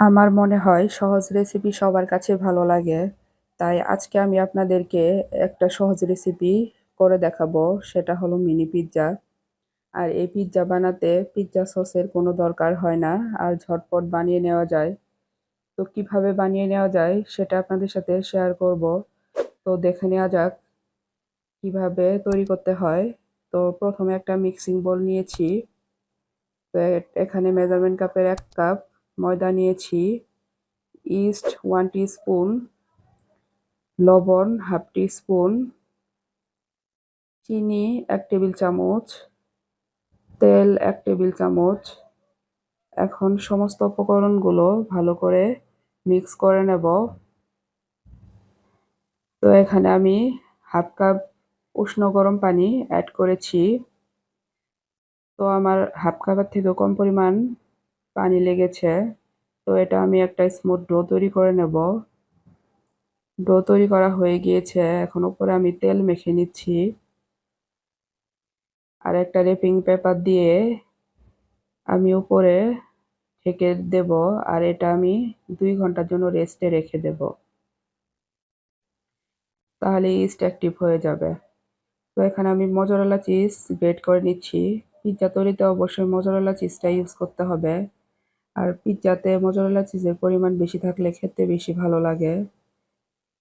আমার মনে হয় সহজ রেসিপি সবার কাছে ভালো লাগে। তাই আজকে আমি আপনাদেরকে একটা সহজ রেসিপি করে দেখাবো। সেটা হলো মিনি পিৎজা আর এই পিৎজা বানাতে পিৎজা সসের কোনো দরকার হয় না। আর ঝটপট বানিয়ে নেওয়া যায়। তো কীভাবে বানিয়ে নেওয়া যায় সেটা আপনাদের সাথে শেয়ার করব। তো দেখে নেওয়া যাক কীভাবে তৈরি করতে হয়। তো প্রথমে একটা মিক্সিং বোল নিয়েছি। তো এখানে মেজারমেন্ট কাপের এক কাপ ময়দা নিয়েছি ইস্ট ওয়ান স্পুন লবণ হাফ স্পুন চিনি এক টেবিল চামচ, তেল এক টেবিল চামচ। এখন সমস্ত উপকরণগুলো ভালো করে মিক্স করে নেব। তো এখানে আমি হাফ কাপ উষ্ণ গরম পানি অ্যাড করেছি। তো আমার হাফ কাপের থেকেও কম পরিমাণ পানি লেগেছে। তো এটা আমি একটা স্মুথ ডো তৈরি করে নেব। ডো তৈরি করা হয়ে গিয়েছে। এখন উপরে আমি তেল মেখে নিচ্ছি। আর একটা রেপিং পেপার দিয়ে আমি উপরে ঢেকে দেব। আর এটা আমি দুই ঘণ্টার জন্য রেস্টে রেখে দেব। তাহলে ইস্ট অ্যাক্টিভ হয়ে যাবে। তো এখানে আমি মজরেলা চিজ গ্রেট করে নিচ্ছি। পিৎজা তৈরিতে অবশ্যই মজরালা চিজটা ইউজ করতে হবে। আর পিৎজাতে মজরেলা চিজের পরিমাণ বেশি থাকলে খেতে বেশি ভালো লাগে।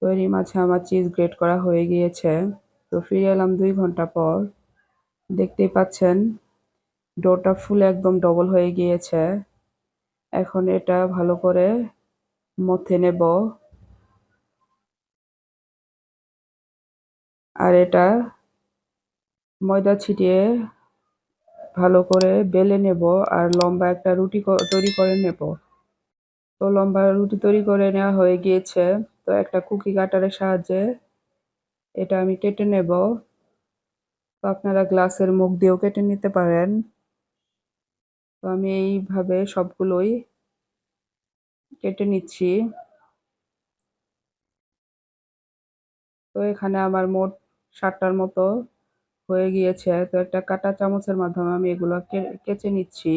তৈরি মাঝে আমার চিজ গ্রেট করা হয়ে গিয়েছে। তো ফিরে এলাম দুই ঘণ্টা পর। দেখতেই পাচ্ছেন, ডোটা ফুলে একদম ডবল হয়ে গিয়েছে। এখন এটা ভালো করে মথে নেব। আর এটা ময়দা ছিটিয়ে ভালো করে বেলে নেব আর লম্বা একটা রুটি তৈরি করে নেব। তো লম্বা রুটি তৈরি করে নেওয়া হয়ে গিয়েছে। তো একটা কুকি কাটারের সাহায্যে এটা আমি কেটে নেব। তো আপনারা গ্লাসের মুখ দিয়েও কেটে নিতে পারেন। তো আমি এইভাবে সবগুলোই কেটে নিচ্ছি। তো এখানে আমার মোট ষাটটার মতো হয়ে গিয়েছে। তো একটা কাটা চামচের মাধ্যমে আমি এগুলো কেচে নিচ্ছি।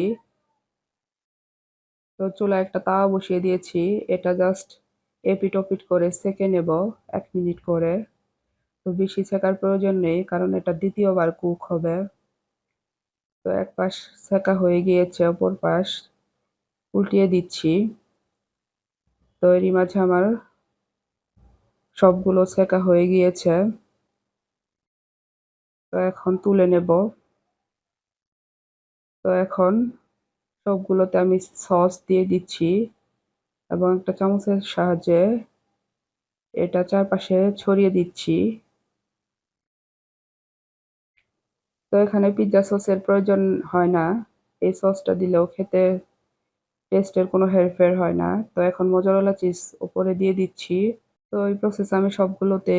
তো চুলা একটা তাওয়া বসিয়ে দিয়েছি। এটা জাস্ট এপিট ওপিট করে সেকে নেব এক মিনিট করে। তো বেশি ছেঁকার প্রয়োজন নেই, কারণ এটা দ্বিতীয়বার কুক হবে। তো এক পাশ সেকা হয়ে গিয়েছে, অপর পাশ উল্টিয়ে দিচ্ছি। তো এরই মাঝে আমার সবগুলো সেকা হয়ে গিয়েছে। তো এখন তুলে নেব। তো এখন সবগুলোতে আমি সস দিয়ে দিচ্ছি এবং একটা চামচের সাহায্যে এটা চারপাশে ছড়িয়ে দিচ্ছি। তো এখানে পিৎজা সসের প্রয়োজন হয় না। এই সসটা দিলেও খেতে টেস্টের কোনো হেরফের হয় না। তো এখন মজরেলা চিজ উপরে দিয়ে দিচ্ছি। তো এই প্রসেস আমি সবগুলোতে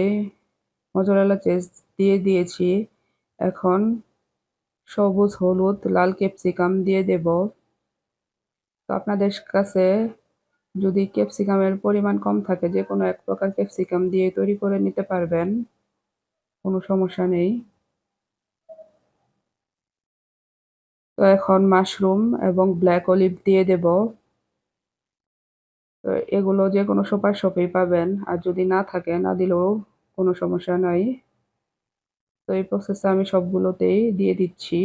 মজরেলা চিজ দিয়ে দিয়েছি। এখন সবুজ, হলুদ, লাল ক্যাপসিকাম দিয়ে দেব। তো আপনাদের কাছে যদি ক্যাপসিকামের পরিমাণ কম থাকে, যে কোনো এক প্রকার ক্যাপসিকাম দিয়ে তৈরি করে নিতে পারবেন। কোনো সমস্যা নেই। তো এখন মাশরুম এবং ব্ল্যাক অলিভ দিয়ে দেব। তো এগুলো যে কোনো সুপার শপেই পাবেন। আর যদি না থাকে, না দিলেও কোনো সমস্যা নাই। তো এই প্রসেসে আমি সবগুলোতেই দিয়ে দিচ্ছি।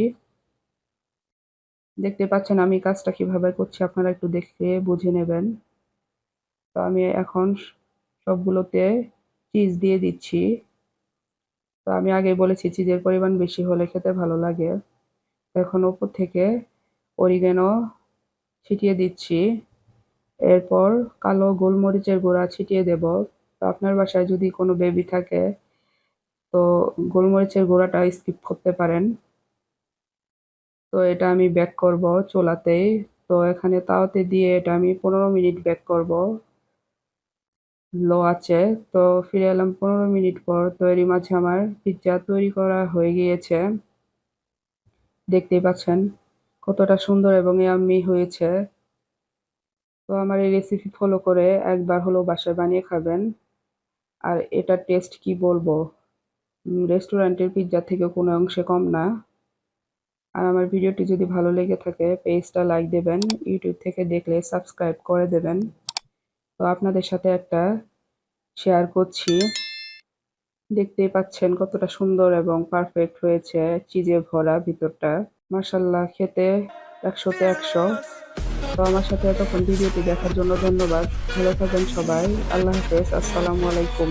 দেখতে পাচ্ছেন আমি কাজটা কীভাবে করছি, আপনারা একটু দেখে বুঝে নেবেন। তো আমি এখন সবগুলোতে চিজ দিয়ে দিচ্ছি। তো আমি আগে বলেছি চিজের পরিমাণ বেশি হলে খেতে ভালো লাগে। এখন ওপর থেকে অরিগেনো ছিটিয়ে দিচ্ছি। এরপর কালো গোলমরিচের গুঁড়া ছিটিয়ে দেব। তো আপনার বাসায় যদি কোনো বেবি থাকে তো গোলমরিচের গুঁড়াটা স্কিপ করতে পারেন। তো এটা আমি ব্যাক করব চোলাতেই। তো এখানে তাওতে দিয়ে এটা আমি পনেরো মিনিট ব্যাক করব। লো আছে। তো ফিরে এলাম পনেরো মিনিট পর। তৈরি মাঝে আমার পিৎজা তৈরি করা হয়ে গিয়েছে। দেখতেই পাচ্ছেন কতটা সুন্দর এবং ইয়াম্মি হয়েছে। তো আমার এই রেসিপি ফলো করে একবার হলো বাসায় বানিয়ে খাবেন। আর এটা টেস্ট কি বলব? রেস্টুরেন্টের পিৎজা থেকে কোনো অংশে কম না। আর আমার ভিডিওটি যদি ভালো লেগে থাকে পেজটা লাইক দেবেন ইউটিউব থেকে দেখলে সাবস্ক্রাইব করে দেবেন। তো আপনাদের সাথে একটা শেয়ার করছি। দেখতেই পাচ্ছেন কতটা সুন্দর এবং পারফেক্ট হয়েছে চিজে ভরা ভিতরটা। মার্শাল্লাহ খেতে একশোতে একশো। তো আমার সাথে এতক্ষণ ভিডিওটি দেখার জন্য ধন্যবাদ। ভালো থাকবেন সবাই। আল্লাহ হাফেজ। আসসালামু আলাইকুম।